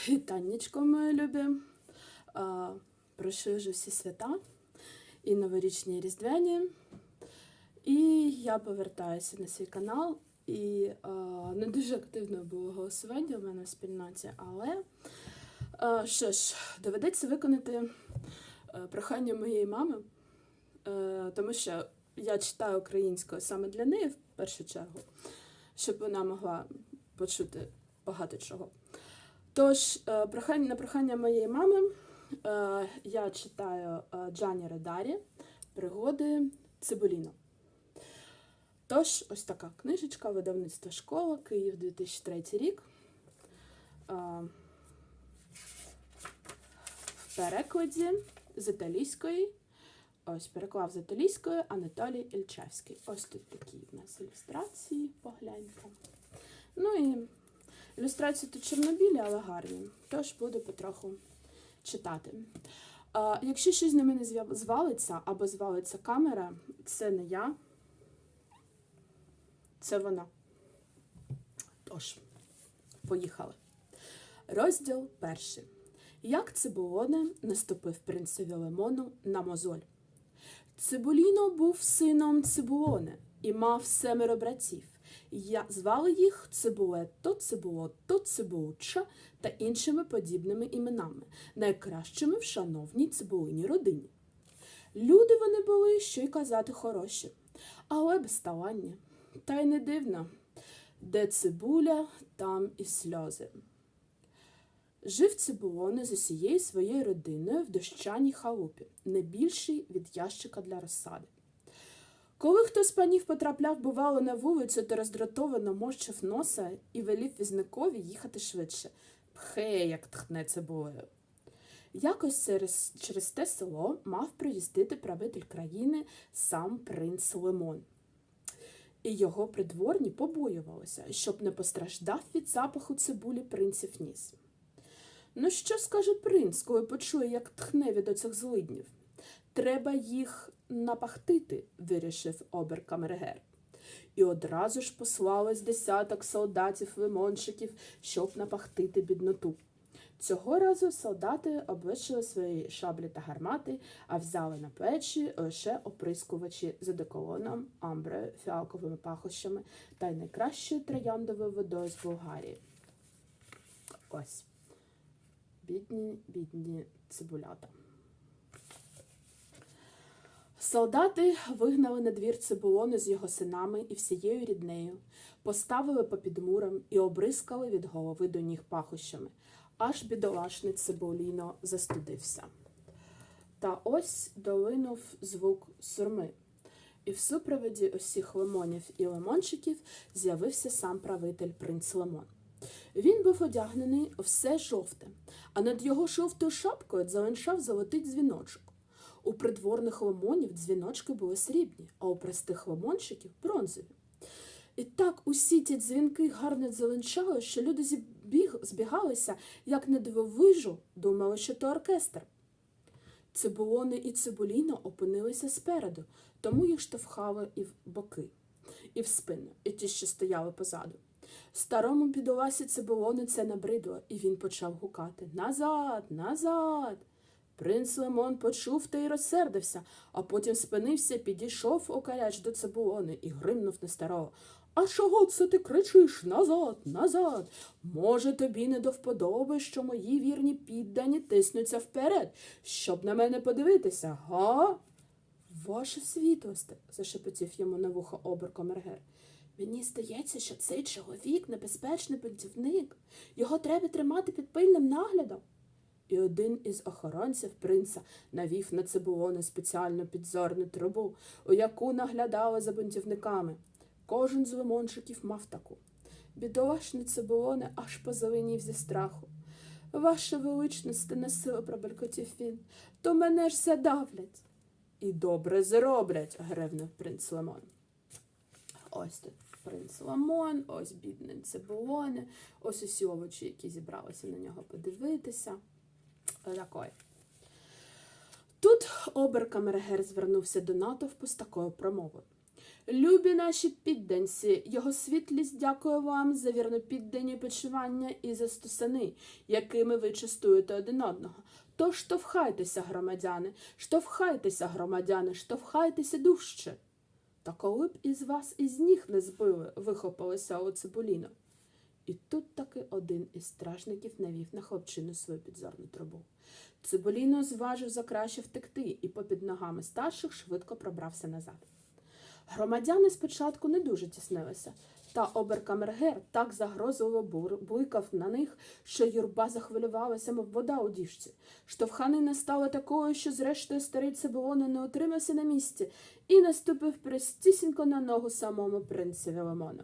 Вітаннячко, мої любі. А, Пройшли вже всі свята і новорічні і різдвяні. І я повертаюся на свій канал. І а, не дуже активно було голосування у мене в спільноті, але а, що ж, доведеться виконати прохання моєї мами, е, тому що я читаю українською саме для неї в першу чергу, щоб вона могла почути багато чого. Тож, е, прохання, на прохання моєї мами е, я читаю е, Джані Редарі Пригоди Цибуліно. Тож, ось така книжечка, видавництво школа, Київ 2003 рік. В перекладі з італійської. Ось переклав з італійської Анатолій Ільчевський. Ось тут такі в нас ілюстрації, погляньте. Ну і Ілюстрації тут чорнобілі, але гарні. Тож буду потроху читати. А, якщо щось на мене звалиться або звалиться камера, це не я, це вона. Тож, поїхали. Розділ перший. Як Цибулоне наступив принцеві Лимону на мозоль. Цибуліно був сином Цибулоне і мав семеро братів. Я звали їх Цибулетто, Цибулотто, Цибулча та іншими подібними іменами, найкращими в шановній цибулиній родині. Люди вони були, що й казати хороші, але безталанні. Та й не дивно, де цибуля, там і сльози. Жив Цибулоне з усією своєю родиною в дощаній халупі, не більший від ящика для розсади. Коли хто з панів потрапляв, бувало, на вулицю, то роздратовано морщив носа і велів візникові їхати швидше. Пхе, як тхне цибулею. Якось через, через те село мав приїздити правитель країни сам принц Лимон. І його придворні побоювалися, щоб не постраждав від запаху цибулі принців ніс. Ну, що скаже принц, коли почує, як тхне від оцих злиднів? Треба їх напахтити, вирішив оберкамергер. І одразу ж послалось десяток солдатів-лимончиків, щоб напахтити бідноту. Цього разу солдати облишили свої шаблі та гармати, а взяли на плечі лише оприскувачі з одеколоном, амбре, фіалковими пахощами та й найкращою трояндовою водою з Болгарії. Ось. Бідні, бідні цибулята. Солдати вигнали на двір цибулони з його синами і всією ріднею, поставили попід муром і обрискали від голови до ніг пахощами, аж бідолашний цибуліно застудився. Та ось долинув звук сурми, і в супроводі усіх лимонів і лимончиків з'явився сам правитель принц Лимон. Він був одягнений все жовте, а над його жовтою шапкою зеленшав золотий дзвіночок. У придворних лимонів дзвіночки були срібні, а у простих лимончиків бронзові. І так усі ті дзвінки гарно зеленчали, що люди збіг, збігалися, як на дивовижу, думали, що то оркестр. Цибулони і цибуліно опинилися спереду, тому їх штовхали і в боки, і в спину, і ті, що стояли позаду. Старому бідоласі цибулони це набридло, і він почав гукати Назад, назад. Принц Лимон почув та й розсердився, а потім спинився, підійшов окаляч до цибулони і гримнув на старого. А чого це ти кричиш назад, назад? Може, тобі не до вподоби, що мої вірні піддані тиснуться вперед, щоб на мене подивитися, га? Ваше світлосте, зашепотів йому на вухо оберкомергер. Мені здається, що цей чоловік небезпечний бунтівник. Його треба тримати під пильним наглядом. І один із охоронців принца навів на цибулони спеціальну підзорну трубу, у яку наглядали за бунтівниками. Кожен з лимончиків мав таку. Бідолашний цибулони аж позеленів зі страху. Ваше величність, несило пробелькотів він, то мене ж задавлять. І добре зроблять, гревнув принц Лимон. Ось тут принц Ламон, ось бідний цибулони, ось усі овочі, які зібралися на нього подивитися. Такої. Тут оберкамергер звернувся до натовпу з такою промовою. Любі наші підданці, його світлість дякує вам за вірне піддані почування і за стусани, якими ви частуєте один одного. Тож штовхайтеся, громадяни, штовхайтеся, громадяни, штовхайтеся дужче. Та коли б із вас із ніг не збили, вихопилося у цибуліно. І тут таки один із стражників навів на хлопчину свою підзорну трубу. Цибуліно зважив за краще втекти і попід ногами старших швидко пробрався назад. Громадяни спочатку не дуже тіснилися, та оберкамергер так загрозливо бликав на них, що юрба захвилювалася, мов вода у діжці. Штовханина стала такою, що зрештою старий Цибулони не утримався на місці і наступив простісінько на ногу самому принцеві Лимону.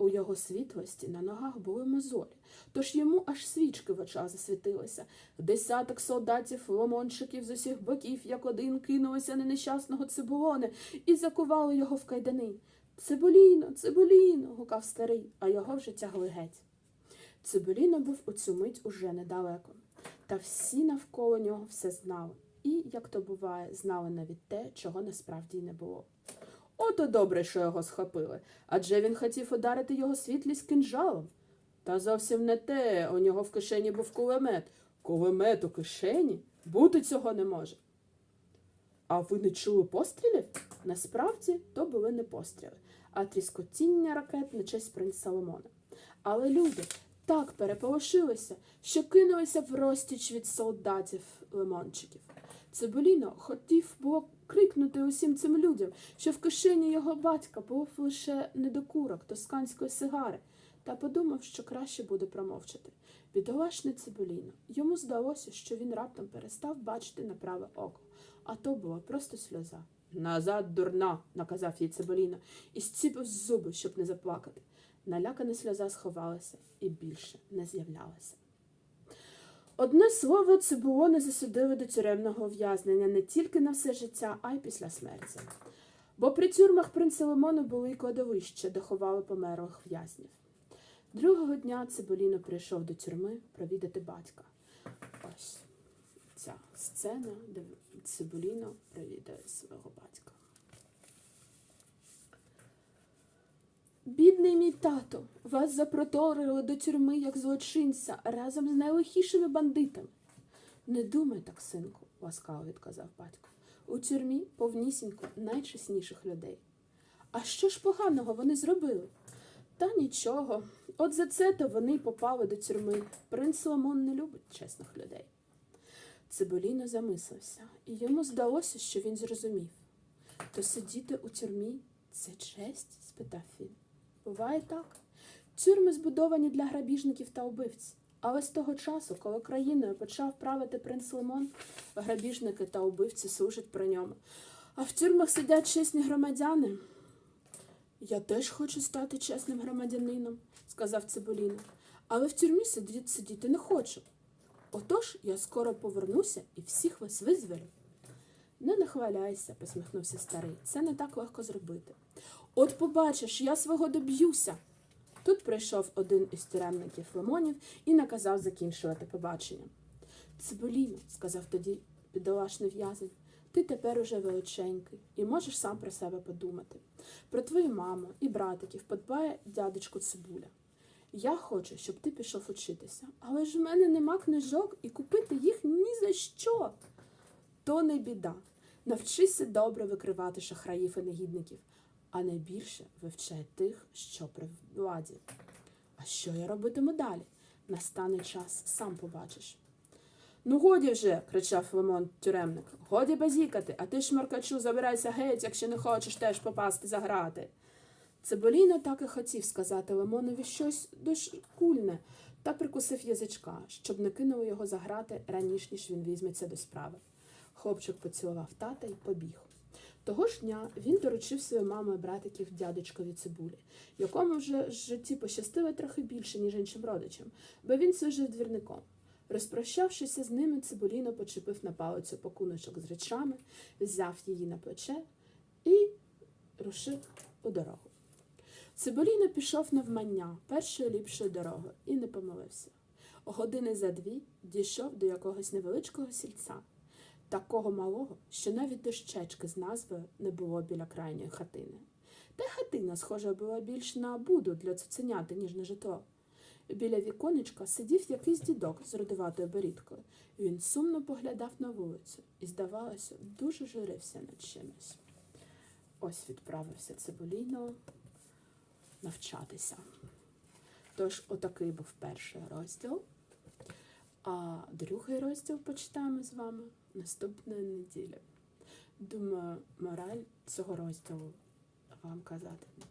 У його світлості на ногах були мозолі, тож йому аж свічки в очах засвітилися. Десяток солдатів, ломончиків з усіх боків, як один, кинулися на нещасного цибулони і закували його в кайдани. Цибуліно, цибуліно, гукав старий, а його вже тягли геть. Цибуліно був у цю мить уже недалеко, та всі навколо нього все знали, і, як то буває, знали навіть те, чого насправді й не було. Ото добре, що його схопили, адже він хотів ударити його світлість кинджалом. Та зовсім не те, у нього в кишені був кулемет. Кулемет у кишені? Бути цього не може. А ви не чули пострілів? Насправді то були не постріли, а тріскотіння ракет на честь принца Соломона. Але люди так переполошилися, що кинулися в розтіч від солдатів лимончиків. Цибуліно хотів було крикнути усім цим людям, що в кишені його батька був лише недокурок тосканської сигари, та подумав, що краще буде промовчати. Бідолашний Цибуліно. Йому здалося, що він раптом перестав бачити на праве око, а то була просто сльоза. Назад, дурна, наказав їй Цибуліно, і зціпив зуби, щоб не заплакати. Налякана сльоза сховалася і більше не з'являлася. Одне слово, Цибулони засудили до тюремного ув'язнення не тільки на все життя, а й після смерті. Бо при тюрмах принца Лимону були й кладовища, де ховали померлих в'язнів. Другого дня Цибуліно прийшов до тюрми провідати батька. Ось ця сцена, де Цибуліно провідає свого батька. Бідний мій тато, вас запроторили до тюрми як злочинця разом з найлихішими бандитами. Не думай так, синку, ласкаво відказав батько. У тюрмі повнісінько найчесніших людей. А що ж поганого вони зробили? Та нічого. От за це то вони й попали до тюрми. Принц Соломон не любить чесних людей. Цибуліно замислився, і йому здалося, що він зрозумів. То сидіти у тюрмі це честь? спитав він. Буває так. Тюрми збудовані для грабіжників та убивць. Але з того часу, коли країною почав правити принц Лимон, грабіжники та убивці служать при ньому. А в тюрмах сидять чесні громадяни. Я теж хочу стати чесним громадянином, сказав Цибуліно. Але в тюрмі сидіти не хочу. Отож я скоро повернуся і всіх вас визволю. Не нахваляйся, посміхнувся старий. Це не так легко зробити. От побачиш, я свого доб'юся. Тут прийшов один із тюремників Лимонів і наказав закінчувати побачення. Цибуліно, сказав тоді бідолашний в'язень, ти тепер уже величенький і можеш сам про себе подумати. Про твою маму і братиків подбає дядечко Цибуля. Я хочу, щоб ти пішов учитися, але ж в мене нема книжок і купити їх ні за що. То не біда. Навчися добре викривати шахраїв і негідників, а найбільше вивчай тих, що при владі. А що я робитиму далі? Настане час, сам побачиш. Ну, годі вже, кричав Лимон тюремник. Годі базікати, а ти, шмаркачу, забирайся геть, якщо не хочеш теж попасти за грати. Так і хотів сказати Лимонові щось дошкульне, та прикусив язичка, щоб не кинули його за грати раніше, ніж він візьметься до справи. Хлопчик поцілував тата і побіг. Того ж дня він доручив свою маму братиків дядечкові цибулі, якому вже в житті пощастило трохи більше, ніж іншим родичам, бо він служив двірником. Розпрощавшися з ними, Цибуліно почепив на палицю пакуночок з речами, взяв її на плече і рушив у дорогу. Цибуліно пішов навмання першою ліпшою дорогою і не помилився. Години за дві дійшов до якогось невеличкого сільця. Такого малого, що навіть дощечки з назвою не було біля крайньої хатини. Та хатина, схожа, була більш на буду для цуценяти, ніж на житло. Біля віконечка сидів якийсь дідок з родуватою борідкою. Він сумно поглядав на вулицю і, здавалося, дуже журився над чимось. Ось відправився Цибуліно навчатися. Тож, отакий був перший розділ. А другий розділ почитаємо з вами наступної неділя. Думаю, мораль цього розділу вам казати не.